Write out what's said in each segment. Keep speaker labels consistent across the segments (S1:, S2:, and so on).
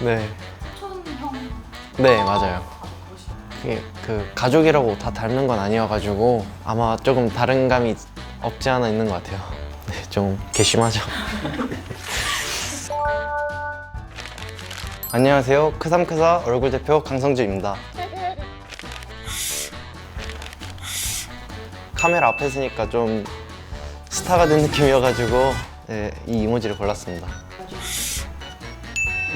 S1: 네.
S2: 촌형
S1: 네, 맞아요. 그게 그 가족이라고 다 닮는 건 아니어가지고 아마 조금 다른 감이 없지 않아 있는 것 같아요. 네, 좀 괘씸하죠. 안녕하세요. 크삼크사 얼굴 대표 강성주입니다. 카메라 앞에 서니까 좀 스타가 된 느낌이어가지고 네, 이 이모지를 골랐습니다.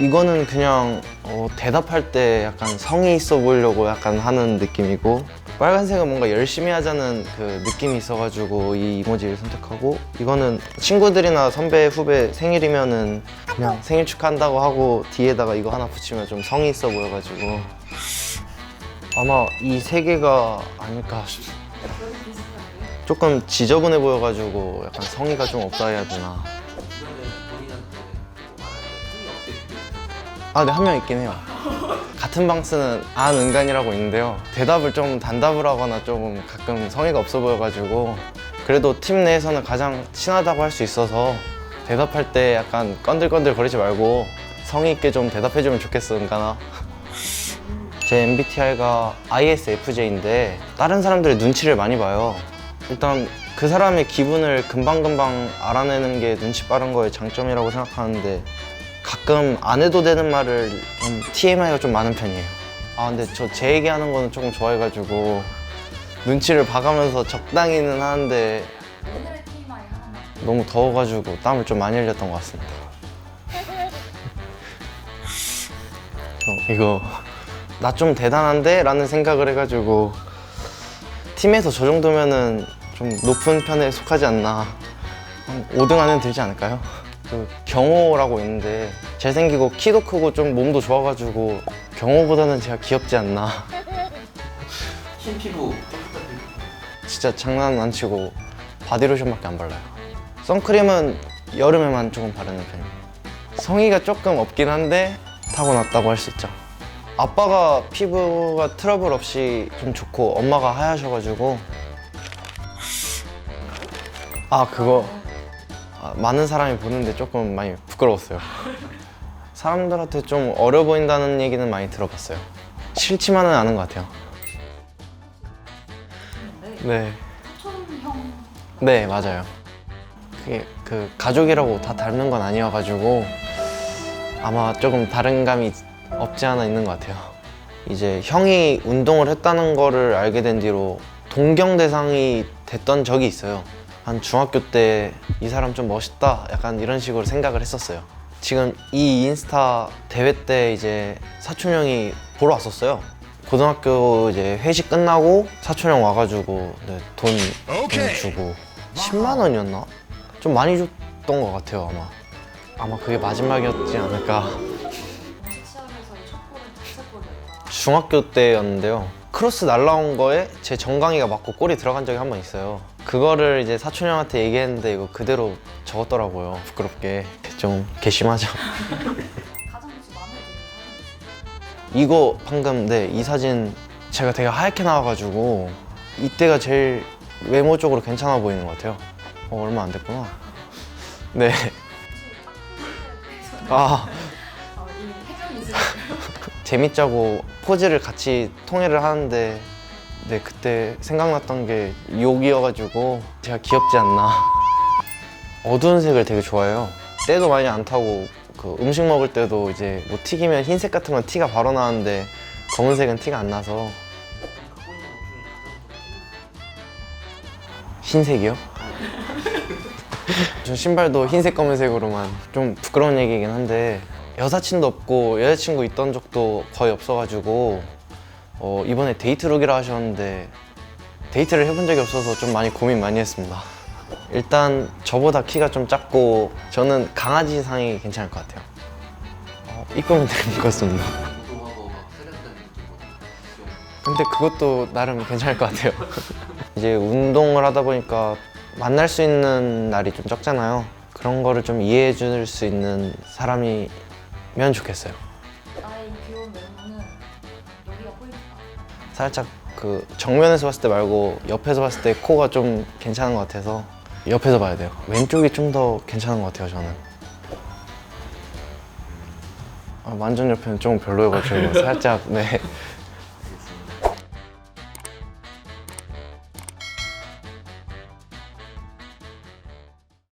S1: 이거는 그냥 어, 대답할 때 약간 성의 있어 보이려고 약간 하는 느낌이고 빨간색은 뭔가 열심히 하자는 그 느낌이 있어가지고 이 이모지를 선택하고 이거는 친구들이나 선배 후배 생일이면은 그냥 생일 축하한다고 하고 뒤에다가 이거 하나 붙이면 좀 성의 있어 보여가지고 아마 이 세 개가 아닐까 싶
S2: 여기 비슷한데
S1: 조금 지저분해 보여가지고 약간 성의가 좀 없다 해야 되나 아, 네, 한명 있긴 해요. 같은 방 쓰는 안 은간이라고 있는데요. 대답을 좀 단답을 하거나 조금 가끔 성의가 없어 보여가지고 그래도 팀 내에서는 가장 친하다고 할 수 있어서 대답할 때 약간 건들건들 거리지 말고 성의 있게 좀 대답해주면 좋겠어, 은간아. 제 MBTI가 ISFJ인데 다른 사람들의 눈치를 많이 봐요. 일단 그 사람의 기분을 금방금방 알아내는 게 눈치 빠른 거의 장점이라고 생각하는데 가끔 안 해도 되는 말을 좀 TMI가 좀 많은 편이에요. 아 근데 저 제 얘기하는 거는 조금 좋아해가지고 눈치를 봐가면서 적당히는 하는데 너무 더워가지고 땀을 좀 많이 흘렸던 것 같습니다. 저 이거 나 좀 대단한데? 라는 생각을 해가지고 팀에서 저 정도면은 좀 높은 편에 속하지 않나 한 5등 안에 들지 않을까요? 그 경호라고 있는데 잘생기고 키도 크고 좀 몸도 좋아가지고 경호보다는 제가 귀엽지 않나
S3: 흰 피부.
S1: 진짜 장난 안 치고 바디로션밖에 안 발라요. 선크림은 여름에만 조금 바르는 편입니다. 성의가 조금 없긴 한데 타고났다고 할 수 있죠. 아빠가 피부가 트러블 없이 좀 좋고 엄마가 하얘셔가지고 아 그거 아, 많은 사람이 보는데 조금 많이 부끄러웠어요. 사람들한테 좀 어려 보인다는 얘기는 많이 들어봤어요. 싫지만은 않은 것 같아요. 네.
S2: 촌형
S1: 네 맞아요. 그게 그 가족이라고 다 닮는 건 아니어가지고 아마 조금 다른 감이 없지 않아 있는 것 같아요. 이제 형이 운동을 했다는 거를 알게 된 뒤로 동경 대상이 됐던 적이 있어요. 한 중학교 때 이 사람 좀 멋있다 약간 이런 식으로 생각을 했었어요. 지금 이 인스타 대회 때 이제 사촌 형이 보러 왔었어요. 고등학교 이제 회식 끝나고 사촌 형 와가지고 네, 돈, 돈 주고 10만 원이었나? 좀 많이 줬던 것 같아요 아마. 아마 그게 마지막이었지 않을까. 중학교 때였는데요. 크로스 날라온 거에 제 정강이가 맞고 골이 들어간 적이 한 번 있어요. 그거를 이제 사촌 형한테 얘기했는데 이거 그대로 적었더라고요. 부끄럽게. 좀 괘씸하죠.
S2: 가장 혹시 마음에 드는 사람이 있어요?
S1: 이거 방금 네 이 사진 제가 되게 하얗게 나와가지고 이때가 제일 외모적으로 괜찮아 보이는 것 같아요. 어, 얼마 안 됐구나. 네. 아
S2: 어, 이?
S1: 재밌자고 포즈를 같이 통일을 하는데 네 그때 생각났던 게 욕이어가지고 제가 귀엽지 않나. 어두운 색을 되게 좋아해요. 때도 많이 안 타고 그 음식 먹을 때도 이제 뭐 튀기면 흰색 같은 건 티가 바로 나는데 검은색은 티가 안 나서 흰색이요? 저 신발도 흰색 검은색으로만 좀 부끄러운 얘기긴 한데 여사친도 없고 여자친구 있던 적도 거의 없어가지고 어, 이번에 데이트룩이라 하셨는데 데이트를 해본 적이 없어서 좀 많이 고민 많이 했습니다. 일단 저보다 키가 좀 작고 저는 강아지 상이 괜찮을 것 같아요. 어, 이쁘면 되는 것 같습니다. 근데 그것도 나름 괜찮을 것 같아요. 이제 운동을 하다 보니까 만날 수 있는 날이 좀 적잖아요. 그런 거를 좀 이해해 줄 수 있는 사람이면 좋겠어요. 살짝 그 정면에서 봤을 때 말고 옆에서 봤을 때 코가 좀 괜찮은 것 같아서 옆에서 봐야 돼요. 왼쪽이 좀 더 괜찮은 것 같아요, 저는. 아, 완전 옆에는 좀 별로여가지고 살짝 네